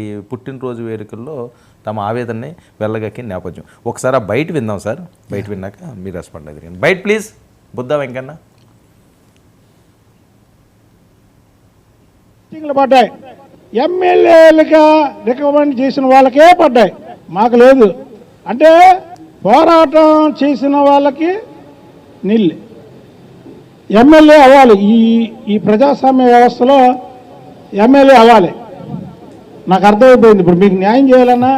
ఈ పుట్టినరోజు వేడుకల్లో తమ ఆవేదనని వెళ్ళగక్కిన నేపథ్యం. ఒకసారి ఆ బయట విందాం సార్. బయట విన్నాక మీరు రెస్పాండ్ అయ్యారు బయట ప్లీజ్. బుద్ధ వెంకన్న. పడ్డాయి. ఎమ్మెల్యేలుగా రికమెండ్ చేసిన వాళ్ళకే పడ్డాయి. మాకు లేదు. అంటే పోరాటం చేసిన వాళ్ళకి నీళ్ళు ఎమ్మెల్యే అవ్వాలి. ఈ ఈ ప్రజాస్వామ్య వ్యవస్థలో ఎమ్మెల్యే అవ్వాలి. నాకు అర్థమైపోయింది. ఇప్పుడు మీకు న్యాయం చేయాలన్నా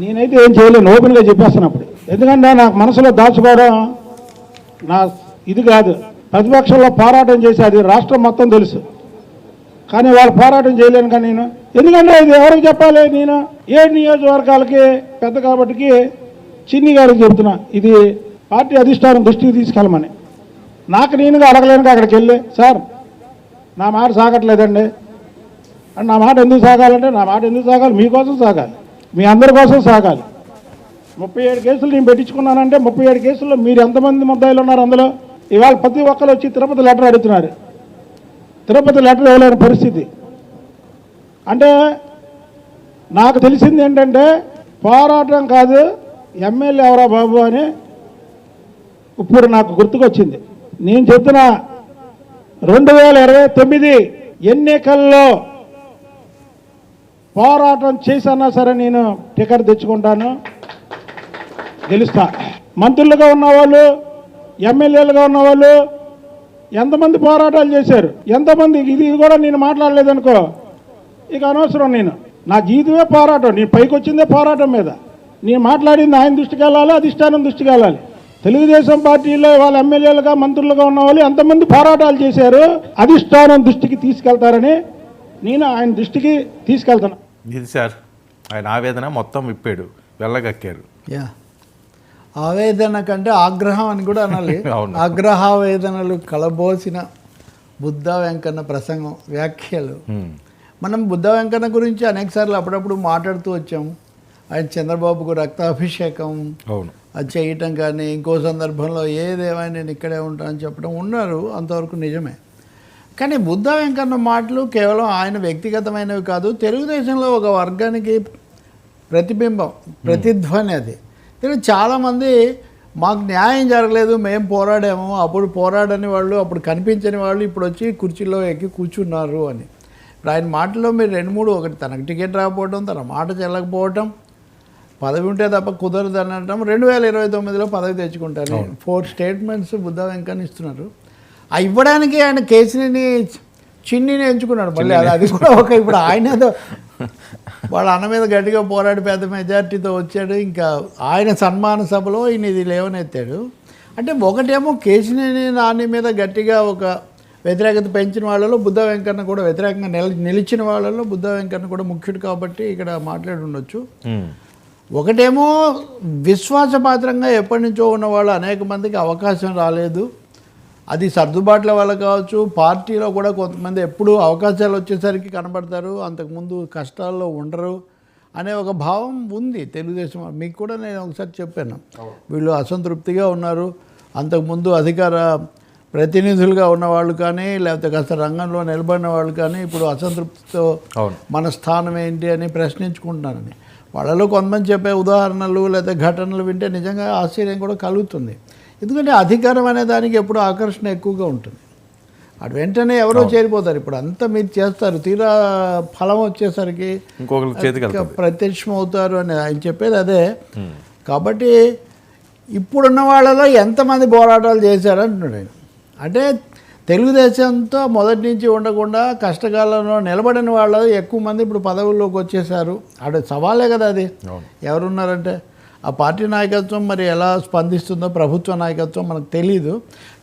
నేనైతే ఏం చేయలేను. ఓపెన్గా చెప్పేస్తాను అప్పుడు. ఎందుకంటే నాకు మనసులో దాచుకోవడం నా ఇది కాదు. ప్రతిపక్షంలో పోరాటం చేసి అది రాష్ట్రం మొత్తం తెలుసు. కానీ వాళ్ళు పోరాటం చేయలేను కానీ నేను. ఎందుకంటే ఇది ఎవరికి చెప్పాలి? నేను ఏ నియోజకవర్గాలకి పెద్ద కాబట్టికి చిన్ని గారికి చెబుతున్నా ఇది పార్టీ అధిష్టానం దృష్టికి తీసుకెళ్ళమని. నాకు నేనుగా అడగలేనుగా అక్కడికి వెళ్ళి సార్ నా మాట సాగట్లేదండి. అంటే నా మాట ఎందుకు సాగాలంటే నా మాట ఎందుకు సాగాలి? మీకోసం సాగాలి. మీ అందరి కోసం సాగాలి. ముప్పై ఏడు కేసులు నేను పెట్టించుకున్నానంటే ముప్పై ఏడు కేసుల్లో మీరు ఎంతమంది ముద్దాయిలు ఉన్నారు అందులో? ఇవాళ ప్రతి ఒక్కరు వచ్చి తిరుపతి లెటర్ అడుగుతున్నారు. తిరుపతి లెటర్ ఇవ్వలేని పరిస్థితి. అంటే నాకు తెలిసింది ఏంటంటే పోరాటం కాదు ఎమ్మెల్యే ఎవరా బాబు అని ఇప్పుడు నాకు గుర్తుకొచ్చింది. నేను చెప్తున్నా రెండు వేల ఇరవై తొమ్మిది ఎన్నికల్లో పోరాటం చేసన్నా సరే నేను టికెట్ తెచ్చుకుంటాను. గెలుస్తా. మంత్రులుగా ఉన్నవాళ్ళు ఎమ్మెల్యేలుగా ఉన్నవాళ్ళు ఎంతమంది పోరాటాలు చేశారు? ఎంతమంది? ఇది కూడా నేను మాట్లాడలేదనుకో. ఇక అనవసరం నేను. నా జీవితమే పోరాటం. నేను పైకి వచ్చిందే పోరాటం మీద. నేను మాట్లాడింది ఆయన దృష్టికి వెళ్ళాలి అధిష్టానం దృష్టికి వెళ్ళాలి. తెలుగుదేశం పార్టీలో వాళ్ళ ఎమ్మెల్యేలుగా మంత్రులుగా ఉన్న వాళ్ళు ఎంతమంది పోరాటాలు చేశారు? అధిష్టానం దృష్టికి తీసుకెళ్తారని నేను ఆయన దృష్టికి తీసుకెళ్తాను ఇది సార్ ఆయన ఆవేదన మొత్తం విప్పాడు వెళ్ళగక్కారు. యా. ఆవేదన కంటే ఆగ్రహం అని కూడా అనాలి. ఆగ్రహావేదనలు కలబోసిన బుద్ధ వెంకన్న ప్రసంగం వ్యాఖ్యలు. మనం బుద్ధ వెంకన్న గురించి అనేకసార్లు అప్పుడప్పుడు మాట్లాడుతూ వచ్చాము ఆయన చంద్రబాబుకు రక్తాభిషేకం అవును. అది చేయటం కానీ ఇంకో సందర్భంలో ఏదేమైనా నేను ఇక్కడే ఉంటానని చెప్పడం ఉన్నారు అంతవరకు నిజమే. కానీ బుద్ధ వెంకన్న మాటలు కేవలం ఆయన వ్యక్తిగతమైనవి కాదు తెలుగుదేశంలో ఒక వర్గానికి ప్రతిబింబం ప్రతిధ్వని అది. చాలామంది మాకు న్యాయం జరగలేదు మేము పోరాడాము అప్పుడు పోరాడని వాళ్ళు అప్పుడు కనిపించని వాళ్ళు ఇప్పుడు వచ్చి కుర్చీలో ఎక్కి కూర్చున్నారు అని. ఇప్పుడు ఆయన మాటల్లో మీరు రెండు మూడు ఒకటి తనకు టికెట్ రాకపోవడం తన మాట చెల్లకపోవటం పదవి ఉంటే తప్ప కుదరదు అనటం రెండు వేల ఇరవై తొమ్మిదిలో పదవి తెచ్చుకుంటారు. ఫోర్ స్టేట్మెంట్స్ బుద్ధ వెంకన్న ఇస్తున్నారు. ఆ ఇవ్వడానికి ఆయన కేసుని చిన్నిని ఎంచుకున్నాడు. మళ్ళీ అది అది కూడా ఒక ఇప్పుడు ఆయన ఏదో వాళ్ళ అన్న మీద గట్టిగా పోరాడి పెద్ద మెజార్టీతో వచ్చాడు. ఇంకా ఆయన సన్మాన సభలో ఈయన ఇది లేవనెత్తాడు. అంటే ఒకటేమో కేసినేని నాని మీద గట్టిగా ఒక వ్యతిరేకత పెంచిన వాళ్ళలో బుద్ధ వెంకన్న కూడా వ్యతిరేకంగా నిల నిలిచిన వాళ్ళలో బుద్ధ వెంకన్న కూడా ముఖ్యుడు కాబట్టి ఇక్కడ మాట్లాడి ఉండొచ్చు. ఒకటేమో విశ్వాసపాత్రంగా ఎప్పటి నుంచో ఉన్న వాళ్ళు అనేక మందికి అవకాశం రాలేదు. అది సర్దుబాట్ల వల్ల కావచ్చు పార్టీలో కూడా కొంతమంది ఎప్పుడు అవకాశాలు వచ్చేసరికి కనబడతారు అంతకుముందు కష్టాల్లో ఉండరు అనే ఒక భావం ఉంది తెలుగుదేశం. మీకు కూడా నేను ఒకసారి చెప్పాను. వీళ్ళు అసంతృప్తిగా ఉన్నారు. అంతకుముందు అధికార ప్రతినిధులుగా ఉన్నవాళ్ళు కానీ లేకపోతే కాస్త రంగంలో నిలబడిన వాళ్ళు కానీ ఇప్పుడు అసంతృప్తితో మన స్థానం ఏంటి అని ప్రశ్నించుకుంటున్నారని. వాళ్ళలో కొంతమంది చెప్పే ఉదాహరణలు లేదా ఘటనలు వింటే నిజంగా ఆశ్చర్యం కూడా కలుగుతుంది. ఎందుకంటే అధికారం అనే దానికి ఎప్పుడు ఆకర్షణ ఎక్కువగా ఉంటుంది. అటు వెంటనే ఎవరో చేరిపోతారు. ఇప్పుడు అంతా మీరు చేస్తారు. తీరా ఫలం వచ్చేసరికి ప్రత్యక్షం అవుతారు అని ఆయన చెప్పేది అదే. కాబట్టి ఇప్పుడున్న వాళ్ళలో ఎంతమంది పోరాటాలు చేశారంటున్నాడు ఆయన. అంటే తెలుగుదేశంతో మొదటి నుంచి ఉండకుండా కష్టకాలంలో నిలబడిన వాళ్ళు ఎక్కువ మంది ఇప్పుడు పదవుల్లోకి వచ్చేసారు అటు సవాలే కదా అది. ఎవరున్నారంటే ఆ పార్టీ నాయకత్వం మరి ఎలా స్పందిస్తుందో ప్రభుత్వ నాయకత్వం మనకు తెలియదు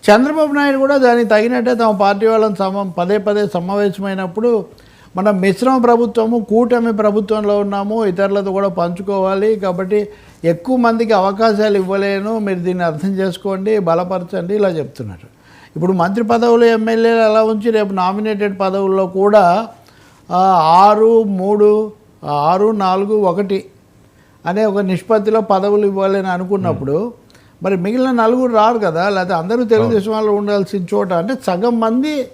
చంద్రబాబు నాయుడు కూడా దానికి తగినట్టే తమ పార్టీ వాళ్ళని సమ పదే పదే సమావేశమైనప్పుడు మనం మిశ్రమ ప్రభుత్వము కూటమి ప్రభుత్వంలో ఉన్నాము ఇతరులతో కూడా పంచుకోవాలి. కాబట్టి ఎక్కువ మందికి అవకాశాలు ఇవ్వలేను మీరు దీన్ని అర్థం చేసుకోండి బలపరచండి ఇలా చెప్తున్నారు. ఇప్పుడు మంత్రి పదవులు ఎమ్మెల్యేలు అలా ఉంచి రేపు నామినేటెడ్ పదవుల్లో కూడా ఆరు మూడు ఆరు నాలుగు ఒకటి అనే ఒక నిష్పత్తిలో పదవులు ఇవ్వాలని అనుకున్నప్పుడు మరి మిగిలిన నలుగురు రారు కదా లేకపోతే అందరూ తెలుగుదేశం వాళ్ళు ఉండాల్సిన చోట అంటే సగం మంది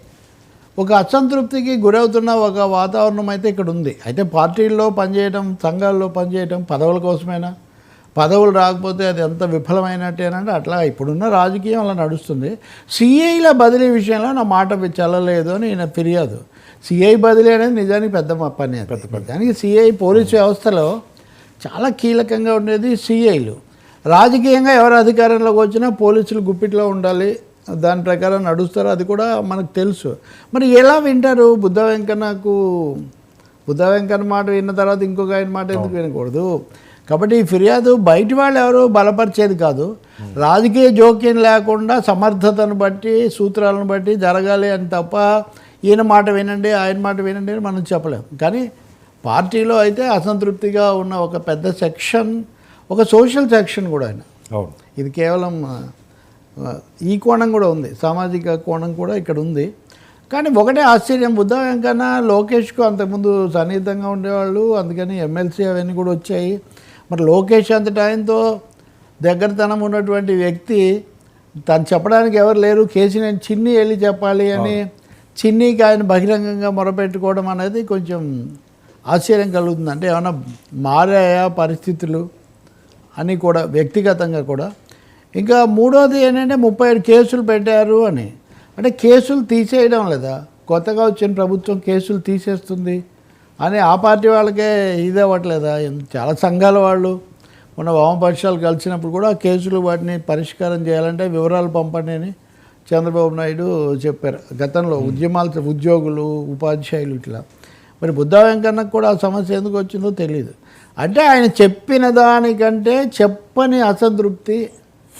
ఒక అసంతృప్తికి గురవుతున్న ఒక వాతావరణం అయితే ఇక్కడ ఉంది. అయితే పార్టీల్లో పనిచేయడం సంఘాల్లో పనిచేయడం పదవుల కోసమేనా? పదవులు రాకపోతే అది ఎంత విఫలమైనట్టేనంటే అట్లా ఇప్పుడున్న రాజకీయం అలా నడుస్తుంది. సిఐల బదిలీ విషయంలో నా మాట చెల్లలేదు అని ఈయన ఫిర్యాదు. సిఐ బదిలీ అనేది నిజానికి పెద్ద పని. దానికి సిఐ పోలీస్ వ్యవస్థలో చాలా కీలకంగా ఉండేది సిఐలు. రాజకీయంగా ఎవరు అధికారంలోకి వచ్చినా పోలీసులు గుప్పిట్లో ఉండాలి. దాని ప్రకారం నడుస్తారు. అది కూడా మనకు తెలుసు. మరి ఎలా వింటారు బుద్ధ వెంకన్నకు? బుద్ధ వెంకన్న మాట విన్న తర్వాత ఇంకొక ఆయన మాట ఎందుకు వినకూడదు? కాబట్టి ఈ ఫిర్యాదు బయట వాళ్ళు ఎవరు బలపరిచేది కాదు. రాజకీయ జోక్యం లేకుండా సమర్థతను బట్టి సూత్రాలను బట్టి జరగాలి అని తప్ప ఈయన మాట వినండి ఆయన మాట వినండి అని మనం చెప్పలేం. కానీ పార్టీలో అయితే అసంతృప్తిగా ఉన్న ఒక పెద్ద సెక్షన్ ఒక సోషల్ సెక్షన్ కూడా ఆయన. అవును. ఇది కేవలం ఈ కోణం కూడా ఉంది. సామాజిక కోణం కూడా ఇక్కడ ఉంది. కానీ ఒకటే ఆశ్చర్యం బుద్ధ వెంకన్న లోకేష్కు అంతకుముందు సన్నిహితంగా ఉండేవాళ్ళు అందుకని ఎమ్మెల్సీ అవన్నీ కూడా వచ్చాయి. మరి లోకేష్ అంతటి ఆయనతో దగ్గరతనం ఉన్నటువంటి వ్యక్తి తను చెప్పడానికి ఎవరు లేరు కేసు నేను చిన్ని వెళ్ళి చెప్పాలి అని చిన్నికి ఆయన బహిరంగంగా మొరపెట్టుకోవడం అనేది కొంచెం ఆశ్చర్యం కలుగుతుంది అంటే ఏమైనా మారాయా పరిస్థితులు అని కూడా వ్యక్తిగతంగా కూడా. ఇంకా మూడోది ఏంటంటే ముప్పై ఏడు కేసులు పెట్టారు అని. అంటే కేసులు తీసేయడం లేదా? కొత్తగా వచ్చిన ప్రభుత్వం కేసులు తీసేస్తుంది అని ఆ పార్టీ వాళ్ళకే ఇది అవ్వట్లేదా? చాలా సంఘాల వాళ్ళు మన వామపక్షాలు కలిసినప్పుడు కూడా కేసులు వాటిని పరిష్కారం చేయాలంటే వివరాలు పంపండి అని చంద్రబాబు నాయుడు చెప్పారు. గతంలో ఉద్యమాలు ఉద్యోగులు ఉపాధ్యాయులు ఇట్లా. మరి బుద్ధ వెంకన్నకు కూడా ఆ సమస్య ఎందుకు వచ్చిందో తెలియదు అంటే ఆయన చెప్పిన దానికంటే చెప్పని అసంతృప్తి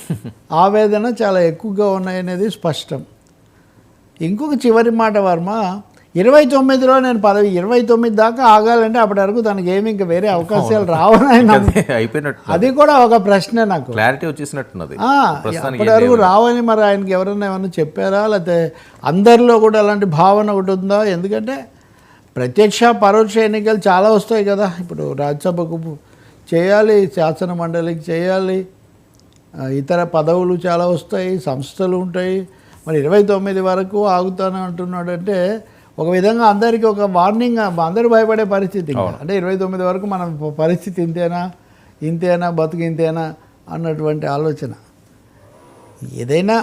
ఆవేదన చాలా ఎక్కువగా ఉన్నాయనేది స్పష్టం. ఇంకొక చివరి మాట వర్మ ఇరవై తొమ్మిదిలో నేను పదవి ఇరవై తొమ్మిది దాకా ఆగాలంటే అప్పటి వరకు తనకి ఏమి ఇంకా వేరే అవకాశాలు రావని అయిపోయినట్టు అది కూడా ఒక ప్రశ్న నాకు. క్లారిటీ వచ్చేసినట్టున్నది. అప్పటి వరకు రావని మరి ఆయనకి ఎవరైనా ఏమైనా చెప్పారా? లేకపోతే అందరిలో కూడా అలాంటి భావన ఒకటి ఉందా? ఎందుకంటే ప్రత్యక్ష పరోక్ష ఎన్నికలు చాలా వస్తాయి కదా. ఇప్పుడు రాజ్యసభకు చేయాలి శాసన మండలికి చేయాలి ఇతర పదవులు చాలా వస్తాయి సంస్థలు ఉంటాయి. మరి ఇరవై తొమ్మిది వరకు ఆగుతాను అంటున్నాడంటే ఒక విధంగా అందరికీ ఒక వార్నింగ్ అందరూ భయపడే పరిస్థితి. అంటే ఇరవై తొమ్మిది వరకు మనం పరిస్థితి ఇంతేనా ఇంతేనా బతుకు ఇంతేనా అన్నటువంటి ఆలోచన. ఏదైనా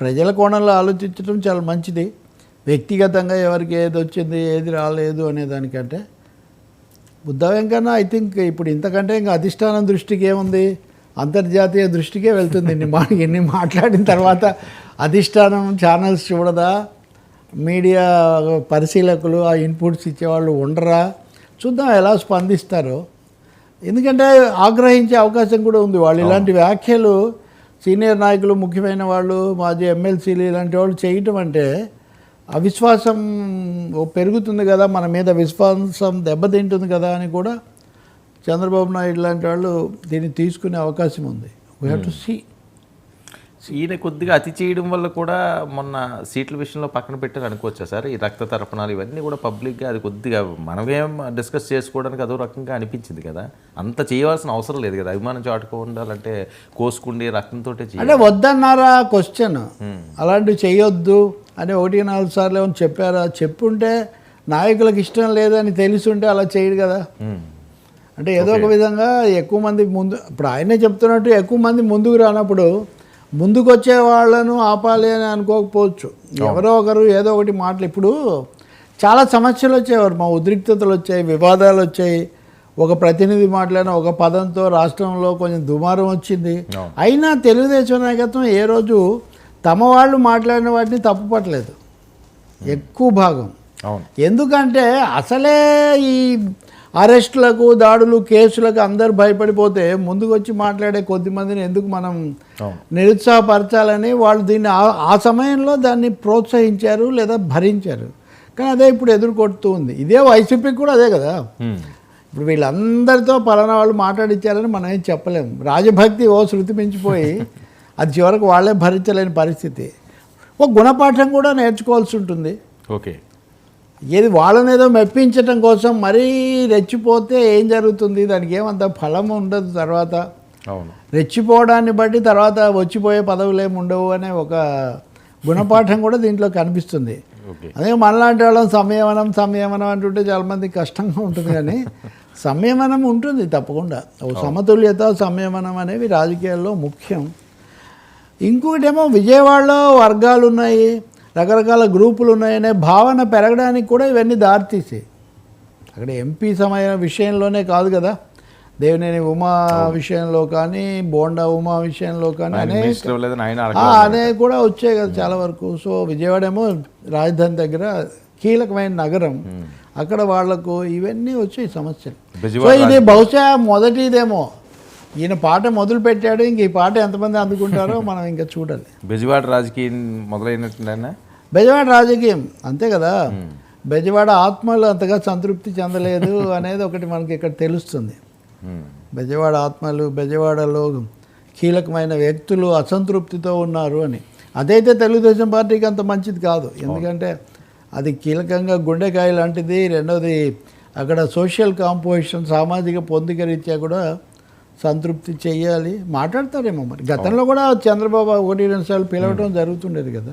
ప్రజల కోణంలో ఆలోచించడం చాలా మంచిది. వ్యక్తిగతంగా ఎవరికి ఏది వచ్చింది ఏది రాలేదు అనే దానికంటే బుద్ధ వెంకన్న ఐ థింక్ ఇప్పుడు ఇంతకంటే ఇంకా అధిష్టానం దృష్టికి ఏముంది? అంతర్జాతీయ దృష్టికే వెళ్తుంది. ఇన్ని మా ఇన్ని మాట్లాడిన తర్వాత అధిష్టానం ఛానల్స్ చూడదా? మీడియా పరిశీలకులు ఆ ఇన్పుట్స్ ఇచ్చేవాళ్ళు ఉండరా? చూద్దాం ఎలా స్పందిస్తారో. ఎందుకంటే ఆగ్రహించే అవకాశం కూడా ఉంది. వాళ్ళు ఇలాంటి వ్యాఖ్యలు సీనియర్ నాయకులు ముఖ్యమైన వాళ్ళు మాజీ ఎమ్మెల్సీలు ఇలాంటి వాళ్ళు చేయటం అంటే అవిశ్వాసం పెరుగుతుంది కదా మన మీద విశ్వాసం దెబ్బతింటుంది కదా అని కూడా చంద్రబాబు నాయుడు లాంటి వాళ్ళు దీన్ని తీసుకునే అవకాశం ఉంది. వీ హ్యావ్ టు సీ ఈయన కొద్దిగా అతి చేయడం వల్ల కూడా మొన్న సీట్ల విషయంలో పక్కన పెట్టారు అనుకోవచ్చా సార్? ఈ రక్త తర్పణాలు ఇవన్నీ కూడా పబ్లిక్గా అది కొద్దిగా మనమేం డిస్కస్ చేసుకోవడానికి అదో రకంగా అనిపించింది కదా. అంత చేయవలసిన అవసరం లేదు కదా. అభిమానం చాటుకో ఉండాలంటే కోసుకుండి రక్తంతో అంటే వద్దన్నారా క్వశ్చన్ అలాంటివి చేయొద్దు అని ఒకటి నాలుగు సార్లు ఏమైనా చెప్పారా? చెప్పుంటే నాయకులకు ఇష్టం లేదని తెలిసుంటే అలా చేయడు కదా. అంటే ఏదో ఒక విధంగా ఎక్కువ మంది ముందు ఇప్పుడు ఆయనే చెప్తున్నట్టు ఎక్కువ మంది ముందుకు రానప్పుడు ముందుకు వచ్చే వాళ్ళను ఆపాలి అని అనుకోకపోవచ్చు. ఎవరో ఒకరు ఏదో ఒకటి మాటలు. ఇప్పుడు చాలా సమస్యలు వచ్చేవారు. మా ఉద్రిక్తతలు వచ్చాయి వివాదాలు వచ్చాయి. ఒక ప్రతినిధి మాట్లాడిన ఒక పదంతో రాష్ట్రంలో కొంచెం దుమారం వచ్చింది. అయినా తెలుగుదేశం నాయకత్వం ఏ రోజు తమ వాళ్ళు మాట్లాడిన వాటిని తప్పుపట్టలేదు. ఎక్కువ భాగం. ఎందుకంటే అసలే ఈ అరెస్టులకు దాడులు కేసులకు అందరు భయపడిపోతే ముందుకు వచ్చి మాట్లాడే కొద్ది మందిని ఎందుకు మనం నిరుత్సాహపరచాలని వాళ్ళు దీన్ని ఆ- సమయంలో దాన్ని ప్రోత్సహించారు లేదా భరించారు. కానీ అదే ఇప్పుడు ఎదుర్కొడుతూ ఉంది. ఇదే వైసీపీకి కూడా అదే కదా. ఇప్పుడు వీళ్ళందరితో పలానా వాళ్ళు మాట్లాడించారని మనం ఏం చెప్పలేము రాజభక్తి ఓ శృతి మించిపోయి అది చివరకు వాళ్ళే భరించలేని పరిస్థితి. ఒక గుణపాఠం కూడా నేర్చుకోవాల్సి ఉంటుంది. ఓకే. ఏది వాళ్ళని ఏదో మెప్పించటం కోసం మరీ రెచ్చిపోతే ఏం జరుగుతుంది? దానికి ఏమంత ఫలం ఉండదు తర్వాత. అవును. రెచ్చిపోవడాన్ని బట్టి తర్వాత వచ్చిపోయే పదవులు ఏమి ఉండవు అనే ఒక గుణపాఠం కూడా దీంట్లో కనిపిస్తుంది. అదే మనలాంటి వాళ్ళం సంయమనం సంయమనం అంటుంటే చాలా మంది కష్టంగా ఉంటుంది కానీ సంయమనం ఉంటుంది తప్పకుండా. సమతుల్యత సంయమనం అనేవి రాజకీయాల్లో ముఖ్యం. ఇంకొకటేమో విజయవాడలో వర్గాలు ఉన్నాయి రకరకాల గ్రూపులు ఉన్నాయనే భావన పెరగడానికి కూడా ఇవన్నీ దారితీసాయి అక్కడ ఎంపీ సమయ విషయంలోనే కాదు కదా. దేవినేని ఉమా విషయంలో కానీ బోండా ఉమా విషయంలో కానీ. అనేవి కూడా వచ్చాయి కదా చాలా వరకు. సో విజయవాడ ఏమో రాజధాని దగ్గర కీలకమైన నగరం. అక్కడ వాళ్ళకు ఇవన్నీ వచ్చాయి సమస్యలు. సో ఇది బహుశా మొదటిదేమో. ఈయన పాట మొదలు పెట్టాడు ఇంక ఈ పాట ఎంతమంది అందుకుంటారో మనం ఇంకా చూడాలి. బెజవాడ రాజకీయం మొదలైనట్టుండేనా బెజవాడ రాజకీయం అంతే కదా? బెజవాడ ఆత్మలు అంతగా సంతృప్తి చెందలేదు అనేది ఒకటి మనకి ఇక్కడ తెలుస్తుంది. బెజవాడ ఆత్మలు బెజవాడలో కీలకమైన వ్యక్తులు అసంతృప్తితో ఉన్నారు అని. అదైతే తెలుగుదేశం పార్టీకి అంత మంచిది కాదు. ఎందుకంటే అది కీలకంగా గుండెకాయ లాంటిది. రెండోది అక్కడ సోషల్ కాంపోజిషన్ సామాజిక పొందిక రీత్యా కూడా సంతృప్తి చెయ్యాలి మాట్లాడతారేమో మరి. గతంలో కూడా చంద్రబాబు ఒకటి రెండు సార్లు పిలవటం జరుగుతుండేది కదా.